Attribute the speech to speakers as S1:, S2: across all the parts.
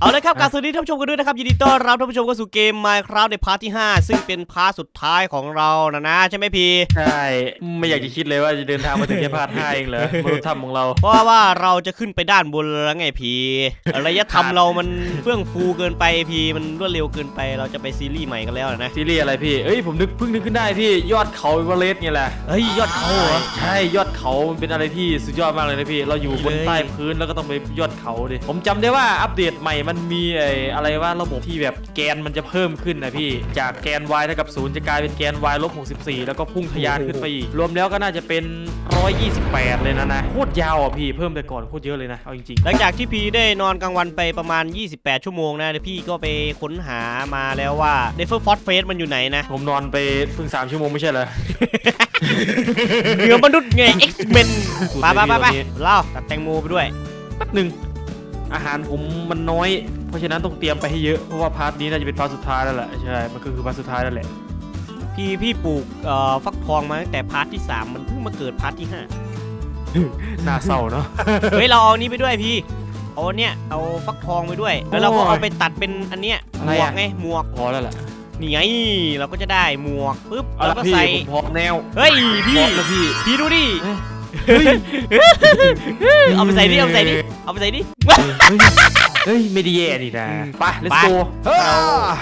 S1: เอาเลยครับการสวัสดีท่านผู้ชมกันด้วยนะครับยินดีต้อนรับท่านผู้ชมเข้าสู่เกม Minecraft ในพาร์ทที่ 5 ซึ่งเป็นพาร์ทสุดท้ายของเรานะนะใช่ไหมพี่
S2: ใช่ ไม่อยากจะคิดเลยว่าจะเดินทางมาถึงแค่พาร์ทห้าเองเหรอมนุษย์ถ้ำของเรา
S1: เพราะว่าเราจะขึ้นไปด้านบนแล้วไงพี่ระยะทำเรามันเฟื่องฟูเกินไปพี่มันรวดเร็วเกินไปเราจะไปซีรีส์ใหม่กันแล้วนะ
S2: ซีรีส์อะไรพี่เอ้ยผมนึกเพิ่งนึกขึ้นได้พี่ยอดเขาเอเวอเรสต์ไงแหละ
S1: เฮ้ยยอดเขาเหรอ
S2: ใช่ยอดเขามันเป็นอะไรที่สุดยอดมากเลยนะพี่เราอยู่บน
S1: เลย
S2: ใต้พื้นแล้วก็ต้องไปยอดเขาดิผมจำได้ว่าอัปเดตใหม่มันมีไอ้อะไรว่าระบบที่แบบแกนมันจะเพิ่มขึ้นนะพี่ จากแกน y เท่ากับ0จะกลายเป็นแกน y ลบ64 แล้วก็พุ่งทะยานขึ้นไปอีก รวมแล้วก็น่าจะเป็น 128 เลยนะนะโคตรยาวอะพี่เพิ่มแต่ก่อนโคตรเยอะเลยนะเอาจริง
S1: หลังจากที่พี่ได้นอนกลางวันไปประมาณ 28 ชั่วโมงนะเดี๋ยวพี่ก็ไปค้นหามาแล้วว่าเดฟเฟอร์ฟอสเฟสมันอยู่ไหนนะ
S2: ๆผมนอนไปเพิ่ง 3 ชั่วโมงไม่ใช่เหรอ
S1: เหนือมนุษย์ไง X-Men ไปไปไปไป
S2: นี้
S1: เล่าตัดแตงโมไปด้วย
S2: แป๊บหนึ่ง อาหารผมมันน้อย เพราะฉะนั้นต้องเตรียมไปให้เยอะ เพราะว่าพาร์ทนี้น่าจะเป็นพาร์ทสุดท้ายแล้วแหละใช่ มันก็คือพาร์ทสุดท้ายแล้วแหละ
S1: พี่พี่ปลูกเอ่อฟักทองมาตั้งแต่พาร์ทที่3มันเพิ่งมาเกิดพาร์ทที่
S2: น่าเศร้าเนาะ
S1: 5เฮ้ยเราเอาอันนี้ไปด้วยพี่ เอาอันเนี้ยเอาฟักทองไปด้วย แล้วเราก็
S2: โอ้ย
S1: เอาไปตัดเป็นอันเนี้ยห
S2: อะไร
S1: มวก
S2: อะ
S1: ไงหมวก
S2: พอแล้วล่ะ
S1: นี่ไงเราก็จะได้หมวกปุ๊บ
S2: เอา
S1: แล้ว
S2: ละ
S1: ก็
S2: พี่
S1: ใส่
S2: ผมพร้อมแนว
S1: เฮ้ย
S2: พ
S1: พี่
S2: ร้อมแล้วพี่
S1: พี่ดูดิ
S2: เฮ้ย
S1: เอาไปใส่ดิเอาไปใส่ดิ เอาไปใส่ดิ
S2: เฮ้ยไม่ได้แย่นี่นะไป let's
S1: ไป
S2: go
S1: เรา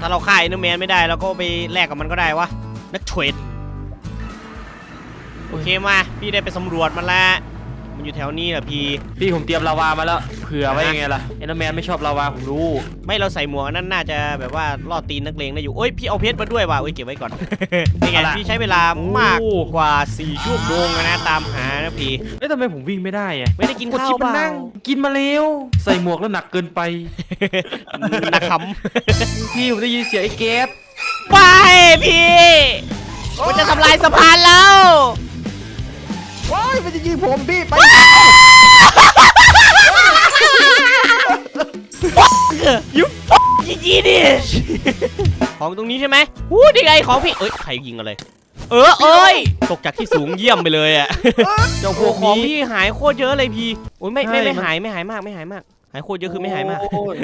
S1: ถ้าเราฆ่าเอเนอร์แมนไม่ได้เราก็ไปแลกกับมันก็ได้วะนักเทรดโอเคมา พี่ได้ไปสำรวจมันแล้ว มันอยู่แถวนี้แหละพี่
S2: พี่ผมเตรียมลาวามาแล้วเผื่อไว้ยังไงล่ะเอ็นแมนไม่ชอบลาวาผมรู้
S1: ไม่เราใส่หมวกอันนั้นน่าจะแบบว่าล่อตีนนักเลงได้อยู่โอ้ยพี่เอาเพชรมาด้วยว่ะโอ้ยเก็บไว้ก่อน นี่ไง
S2: เอาล่ะ
S1: พี่ใช้เวลามากกว่า4ชั่วโมงนะตามหานะพี่
S2: เอ้ยทำไมผมวิ่งไม่ได้อะ
S1: ไม่ได้กิน
S2: กด
S1: ข้า
S2: ชิ
S1: ว
S2: ป
S1: เป
S2: มัน
S1: ล่า
S2: นั่งกินมาแล้วใส่หมวกแล้วหนักเกินไป
S1: นักข
S2: พี่ผมได้ยินเสียงไอ้เกฟำ
S1: ไปพี่มันจะทำลายสะพานแล้ว
S2: ว้ายมันจะยิงผมพี่ไป
S1: ยูฟยิงยีดิของตรงนี้ใช่ไหมวู้ดีไงของพี่ เอ้ย ใครยิงอะไร เออ เอ้ย ตกจากที่สูงเยี่ยมไปเลยอะ
S2: เจ้าพ
S1: โอ้
S2: วก
S1: ของ
S2: นี้
S1: พี่หายโคตรเยอะเลยพี่ โอ้ยไม่ไม่
S2: ใช่
S1: ไม่
S2: มัน
S1: หายไม่หายมากไม่หายมาก หายโคตรเยอะคือไม่หายมาก
S2: โอ้ย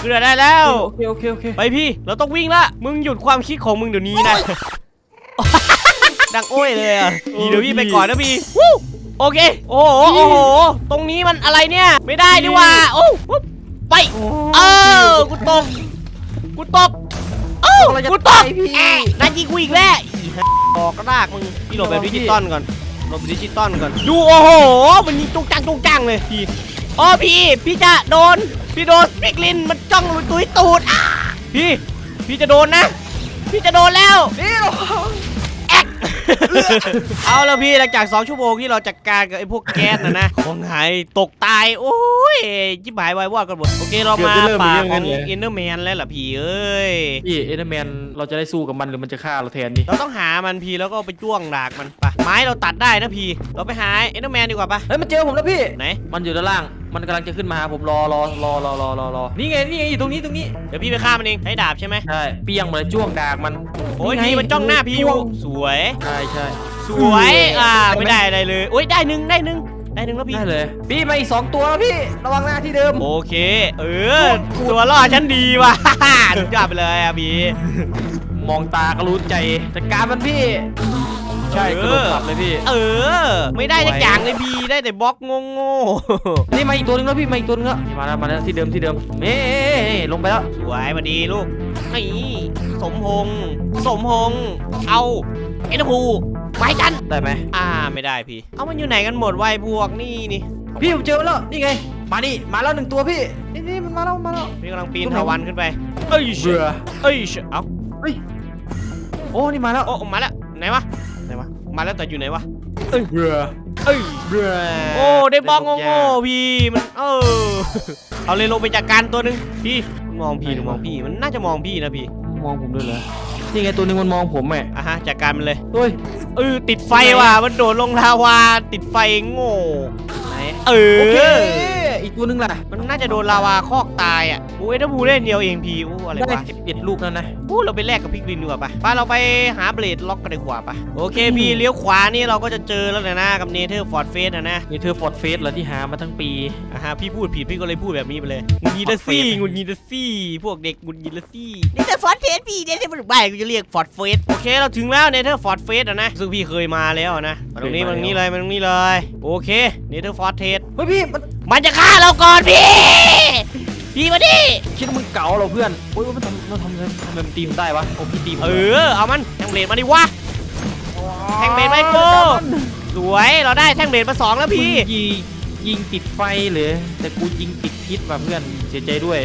S1: คือได้แล้ว
S2: โอเคโอเคโอเค
S1: ไปพี่ เราต้องวิ่งละ มึงหยุดความคิดของมึงเดี๋ยวนี้นะ ดังโอ้ยเลยอะพี่เดี๋ยวพี่ไปก่อนนะพี่วู้โอเค โอ้โหโอ้โห ตรงนี้มันอะไรเนี่ย ไม่ได้ดีว่า โอ้ปุ๊บไป เออ กูตก กูตกเอ้า
S2: เราจะ
S1: กูต
S2: ตากยพี่
S1: แอะนั่นยิงกูอีกแล้วอีห่าออกกระดากมึง พี่หลบแบบดิจิตอลก่อนหลบแบบดิจิตอลก่อน ดูโอ้โห มันยิงจุกจังจุกจังเลยพี่อ๋อพี่ พี่จะโดน พี่โดนสปิกลิน มันจ้องตุยตูดอะพี่ พี่จะโดนนะ พี่จะโดนแล้ว
S2: นี่หรอ
S1: แอก เอาแล้วพี่หลังจาก 2 ชั่วโมงที่เราจัดการกับไอ้พวกแก๊สนะนะของหายตกตาย โอ้ยจิบหายวายวอดกันหมด โอเคเรามาป่าของอินเนอร์แมนแล้วล่ะพี่เอ้ย
S2: พี่เอ็นแมนเราจะได้สู้กับมันหรือมันจะฆ่าเราแทนนี่
S1: เราต้องหามันพี่แล้วก็ไปจ้วงดากมันไปไม้เราตัดได้นะพี่ เราไปหาเอ็นเดอร์แมนดีกว่าปะ
S2: เฮ้ยมันเจอผมแล้วพี่
S1: ไหน
S2: มันอยู่ด้านล่าง มันกำลังจะขึ้นมาหาผมรอรอรอรอรอรอรอนี่ไงนี่ไงอยู่ตรงนี้ตรงนี้
S1: เดี๋ยวพี่ไปฆ่ามันเองใช้ดาบใช่ไหม
S2: ใช่เปียงเหมือนจ้วงดากมัน
S1: โอ้ย
S2: ไง
S1: พี่มันจ้องหน้าพี่อยู่สวย
S2: ใช่ใช่
S1: สวยอ่าไม่ได้อะไรเลยโอ้ยได้หนึ่งได้หนึ่งได้หนึ่งแล้วพี่
S2: ได้เลย พี่มาอีกสองตัวแล้วพี่ระวังหน้าที่เดิม
S1: โอเค เออตัวล่อฉันดีว่ะสุดยอดไปเลยอะพี่
S2: มองตาก็รู้ใจจัดการมันพี่ ใช่
S1: เอ
S2: ก
S1: อ
S2: ระโดดขับเลยพี่
S1: เออ ไม่ได้สักอย่างเลยพี่ได้แต่บล็อกงง
S2: นี่มาอีกตัวนึงแล้วพี่มาอีกตัวนึงแล้วนี่มาแล้วมาแล้วที่เดิมที่เดิมเอ๊ะลงไปแล้ว
S1: ๆสวยมาดีลูกนี่สมพงษ์สมพงษ์เอาเอ็นพูไปกัน
S2: ได้ไหม
S1: อ่าไม่ได้พี่ เอามันอยู่ไหนกันหมดวายพวกนี่นี่
S2: พี่ผมเจอแล้วนี่ไง มานี่มาแล้วหนึ่งตัวพี่นี่นี่มันมาแล้วมาแล้ว
S1: พี่กำลังปีน
S2: ตรงไหน
S1: ทาวันขึ้นไปเอ้ยเช
S2: เบื่อ
S1: เอ้ยเชเอ้า
S2: เฮ้ยโอ้นี่มาแล้ว
S1: โอ้มาแล้วไหนวะ ไหนวะ มาแล้วแต่อยู่ไหนวะ
S2: เบื่อ
S1: เอ้ย
S2: เบื่อ
S1: โอ้ได้บล็อกโง่ๆพี่มันเออ เอาเลยลงไปจัดการตัวหนึ่งพี่มองพี่หรือมองพี่มันน่าจะมองพี่นะพี่
S2: มองผมด้วยเหรอนี่ไงตัวหนึงมันมองผมแม่
S1: อะฮะจัดการมันเลย
S2: เฮ้ย
S1: เออติดไฟว่ะมันโดดลงลาวาติดไฟโง่ไหนเอ
S2: โอเค
S1: อ
S2: อีกตัวหนึงล่ะ
S1: มันน่าจะโดนลาวาคอกตายอะ โอ้ยถ้าบูได้เดียวเองพีโอ้อะไร
S2: ได้
S1: วะ
S2: สิบเอ็ดลูกแล้วนะ
S1: โอ้เราไปแลกกับพิกลินดีกว่าปะไปเราไปหาเบลดล็อกกันดีกว่าปะโอเคพี่เลี้ยวขวานี่เราก็จะเจอแล้วนะนะกับเนเธอร์ฟอร์ดเฟสนะนะ
S2: นี่เธอฟอร์ดเฟสเหรอที่หามาทั้งปี
S1: อะฮะพี่พูดผิดพี่ก็เลยพูดแบบนี้ไปเลยงุนยีดะซี่งุนยีดะซี่ พวกเด็กงุนยีดะซี่นี่แต่ฟอร์ดเฟสพี่เนี่ยที่มันใบกูจะเรียกฟอร์ดเฟสโอเคเราถึงแล้วเนเธอร์ฟอร์ดเฟสอะนะซึ่งพี่เคยมาแล้วอะนะมาตรงนี้มาตรงนี้เลยมาตรงนี้เลยโอเคเนเธอร์ฟอร์ดเทส
S2: เฮ้ยพี่มัน
S1: มันจะฆ่าเราก่อนพี่ พี่มาดิ
S2: คิดว่ามึงเก๋าเหราเพื่อนโอ้ยมันทำมันทำไงทำไมมันตีมได้วะโอ้พี่ตีม
S1: เออเอามันแทงเบลดมาดิวะ แทงเบลดไมโครสวยเราได้แทงเบลดมาสองแล้ว
S2: พี่
S1: พี่
S2: ยิงยิงติดไฟเลยแต่กูยิงติดพิษว่ะเพื่อนเสียใจด้วย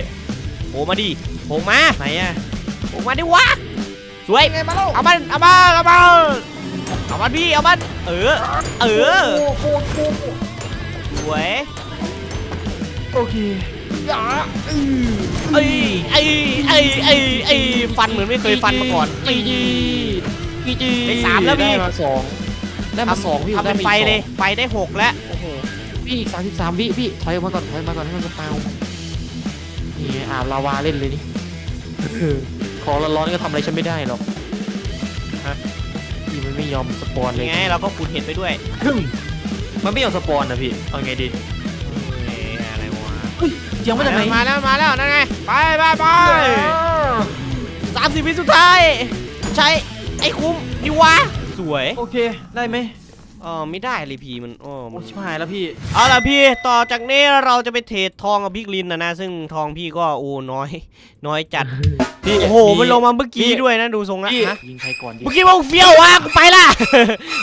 S1: โผล่มาดิโผล่มา
S2: ไหนอะ
S1: โผล่มาดิวะ สวย
S2: ไงมาแล้ว
S1: เอามันเอามันเอามันเอามันพี่เอามันเออ เออ
S2: โอ้โหโอ้โห
S1: สวย
S2: โอเค อย่า
S1: เอ้ยไอ้ไอ้ไอ้ไอ้ฟันเหมือนไม่เคยฟันมาก่อน
S2: อีจีอีจี
S1: ได้สามแล้วพี่
S2: ได้มาสองได้มาสองพี่
S1: ทำเป็น
S2: ด้
S1: ไฟ
S2: มาอีกสอง
S1: เลยไฟได้หกแล้วโอ้โห
S2: พี่อีกสามสิบสามวิพี่ถอยออกมาก่อนถอยออกมาก่อนให้มันสปาวนี่อาบลาวาเล่นเลยนี่ของร้อนๆก็ทำอะไรฉันไม่ได้หรอก
S1: ฮะ
S2: พี่มันไม่ยอมสปอนเลย
S1: ยังไงเราก็ขุดเห็ดไปด้วย
S2: มันไม่ยอมสปอนนะพี่เอาไงดี
S1: เสี
S2: ยงมาจากไหน
S1: มาแล้วมาแล้วนั่นไงไปไปไปสามสิบวิสุดท้าย ใช้ไอ้คุ้มดิวะสวย
S2: โอเคได้ไหม
S1: เออไม่ได้เลยพี่มันโอ้
S2: โอ้ชิบหายแล้วพี่
S1: เอาล่ะพี่ต่อจากนี้เราจะไปเทรดทองกับพี่ลินนะนะซึ่งทองพี่ก็โอ้น้อย น้อยจัด
S2: พี่
S1: โอ้โหมันลงมาเมื่อกี้
S2: พี่
S1: ด้วยนะดูทรงนะ
S2: พี่
S1: ฮะ
S2: ยิงใครก่อนดี
S1: เมื่อกี้มึงเฟี้ยววะกูไปละ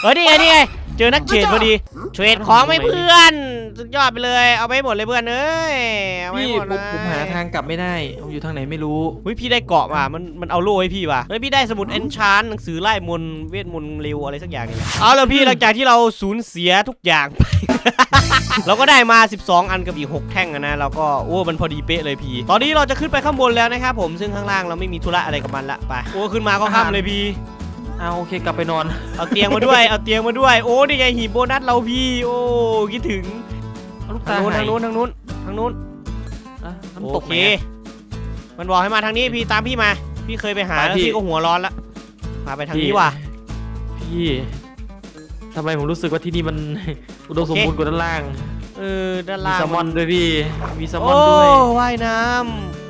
S1: เออนี่ไงนี่ไงเจอนักเทรดพอดีเทรดของไหม่เพื่อน สุดยอดไปเลย เอาไปให้หมดเลยเพื่อนเอ้ยเอาไป
S2: พี่
S1: ให้หมด
S2: ผม
S1: เลย
S2: ผมหาทางกลับไม่ได้ผมอยู่ทางไหนไม่รู้
S1: เฮ้ยพี่ได้เกาะมามันมันเอาโล่ให้พี่ว่ะเฮ้ยพี่ได้สมุดเอนชานหนังสือไล่มนต์เวทมนต์เร็วอะไรสักอย่างนี่แหละเอาแล้วพี่หลังจากที่เราสูญเสียทุกอย่างไป เราก็ได้มา 12 อันกับอีก 6 แท่งอะนะเราก็โอ้มันพอดีเป๊ะเลยพี่ ตอนนี้เราจะขึ้นไปข้างบนแล้วนะครับผมซึ่งข้างล่างเราไม่มีธุระอะไรกับมันละไปโอ้ขึ้นมาก็ค่ำเลยพี่
S2: เอาโอเคกลับไปนอน
S1: เอาเตียงมาด้วย เอาเตียงมาด้วย โอ้ นี่ไงหีบโบนัสเราพี่ โอ้ คิดถึง
S2: ลูก
S1: ทา
S2: ตาง
S1: นู้น
S2: หา
S1: ทาง
S2: ย
S1: นู้นทางนู้นทางนู้น
S2: อะ
S1: โอ
S2: น้ำตก
S1: เค
S2: ไหนอะ
S1: มันบอกให้มาทางนี้พี่ตามพี่มา พี่เคยไปหา
S2: ไป
S1: แล้ว
S2: พี่
S1: พี่ก็หัวร้อนละพาไปทางนี้ว่ะ
S2: พี่ทำไมผมรู้สึกว่าที่นี่มัน อุดมสมบูรณ์กว่าด้านล่าง
S1: เออด้าน
S2: มี
S1: ล่าง
S2: แซลมอนด้วยพี่ มีแซลม
S1: โอ้
S2: อนด้วย
S1: ว่ายน้ำ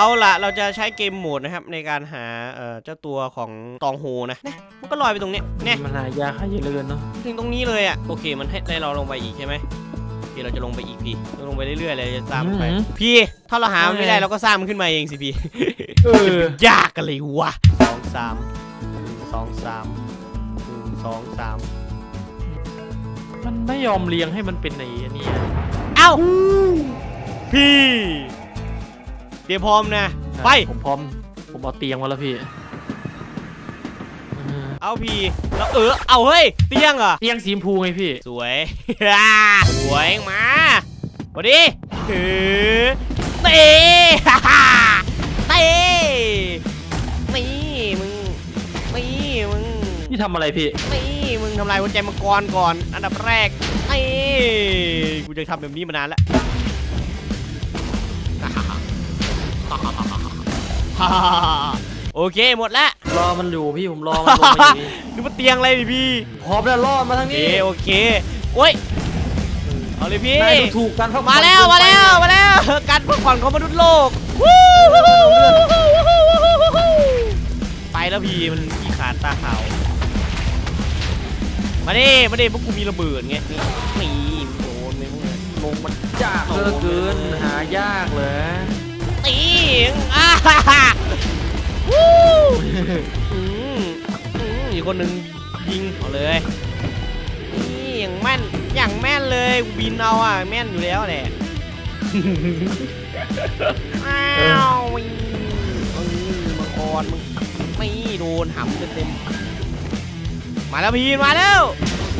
S1: เอาล่ะเราจะใช้เกมโหมดนะครับในการหาเอ่อเจ้าตัวของตองโฮนะเนี่ยมันก็ลอยไปตรงเนี้ยเนี่ย
S2: มันหายากหายเหลือเกินเนาะ
S1: ถึงตรงนี้เลยอะโอเคมันให้ได้เราลงไปอีกใช่ไหมโอเคเราจะลงไปอีกพี่เราลงไปเรื่อยๆเลยจะสร้างมันไป พี่ถ้าเราหามันไม่ได้เราก็สร้างมันขึ้นมาเองสิพี่
S2: เออ
S1: ยากกันเลยวะสองสามหนึ่งสองสามหนึ่งสองสาม
S2: มันไม่ยอมเรียงให้มันเป็นไอ้อันนี้อะ
S1: เอ้าพี่เต รียมพร้อมนะ ไป
S2: ผมพร้อม ผมเอาเตียงมาแล้วพี่เออ
S1: เอาพี่แล้วเออ เอาเฮ้ย เตียงเหรอ
S2: เตียงสีชมพูไงพี่
S1: สวย สวยมาพอดีเออเตะเตะนี่มึงนี่มึง
S2: นี่ทำอะไรพี่
S1: นี่มึงทำลายหัวใจมังกรก่อน อันดับแรกนี่กูจะทำแบบนี้มานานแล้ว โอเคหมดแล้ว
S2: รอมันอยู่พี่ผมรอมันลงมาอยู่นี่
S1: นึกว่าเตียงอะไรดิพี่
S2: พร้อมแล้วรอดมาทาง
S1: โอเค
S2: นี้
S1: โอเคโอ้ยเอาเลยพี่
S2: นายดูถูกกันเพราะ
S1: มาแล้วมาแล้วมาแล้วการพักผ่อนของมนุษย์โลกวู้ไปแล้วพี่มันขี้ขาดตาขาวมาดิมาดิพวกกูมีระเบิดไงนี่นี่โดนไปมึง
S2: ลงมันยากเหลือเกินหายากเลย
S1: ตีอ่าฮ่าฮ่าวู้อืมอืมอีกคนหนึ่งยิงเอาเลยนี่อย่างแม่นอย่างแม่นเลยกูบินเอาอะแม่นอยู่แล้วแหละอ้าวมึงมังกรมึงไม่โดนหำเต็มๆมาแล้วพีนมาแล้ว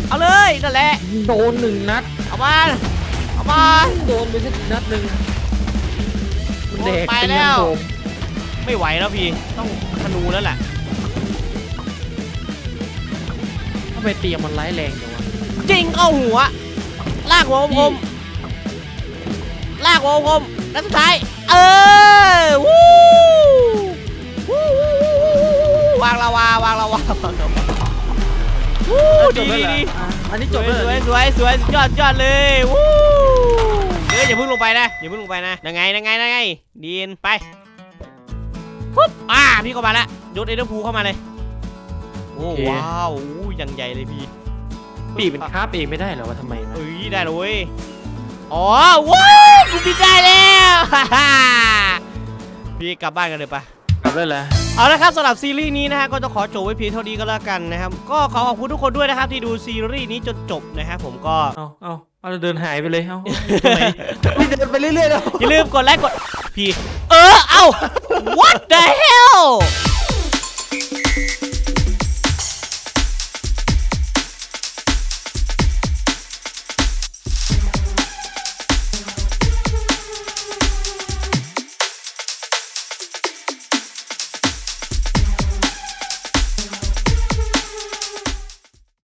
S1: เอาเลยนั่นแหละ
S2: โดนหนึ่งนัด
S1: เอามาเอามา
S2: โดนไปสักนัดหนึ่ง มันแดก
S1: ไป
S2: เป็น
S1: แล้ว
S2: ยังผม
S1: ไม่ไหวแล้วพี่ ต้องธนูแล้วแหละ
S2: ทำไมเตียงมันร้ายแรงจังวะ
S1: จริงเข้าหัว ลากหัวคมลากหัวคมแล้วสุดท้าย เออวู้วู้วู้วู้วู้วู้วางละวาวางละวาวางละวาวู้
S2: จ
S1: ดี
S2: บแล้ว
S1: ดี
S2: เหรอ
S1: ดี
S2: อะอันนี้จ
S1: ส
S2: บ
S1: วย
S2: แล้วเหร
S1: ส
S2: อ
S1: วยสวยสวยยอดยอดเลยวู้ เดี๋ยวอย่าเพิ่งลงไปนะอย่าเพิ่งลงไปนะยังไงยังไงยังไงดีนไปปุ๊บอ่าพี่เข้ามาแล้วยศเอเดอร์พูเข้ามาเลยโอ้ว้าวอู้ยังใหญ่เลยพี่
S2: ปีกเป็นคราบเองไม่ได้เหรอวะทำไมนะ
S1: เอ้ยได้เลยเว้ยอ๋อว้าวกูบินได้แล้วพี่กลับบ้านกันเลยปะ
S2: กลับได้แล้ว
S1: เอาละครับสำหรับซีรีส์นี้นะฮะก็จะขอจบไว้เพียงเท่านี้ก็แล้วกันนะครับ ก็ขอขอบคุณทุกคนด้วยนะครับที่ดูซีรีส์นี้จนจบนะครับผมก็
S2: เอาเอา เอาแล้วเดินหายไปเลยเอาตรงไหนพี่เดินไปเรื่อยๆแล้ว
S1: อย่าลืมกดไลค์กดพี่เออ เอ้า what the hell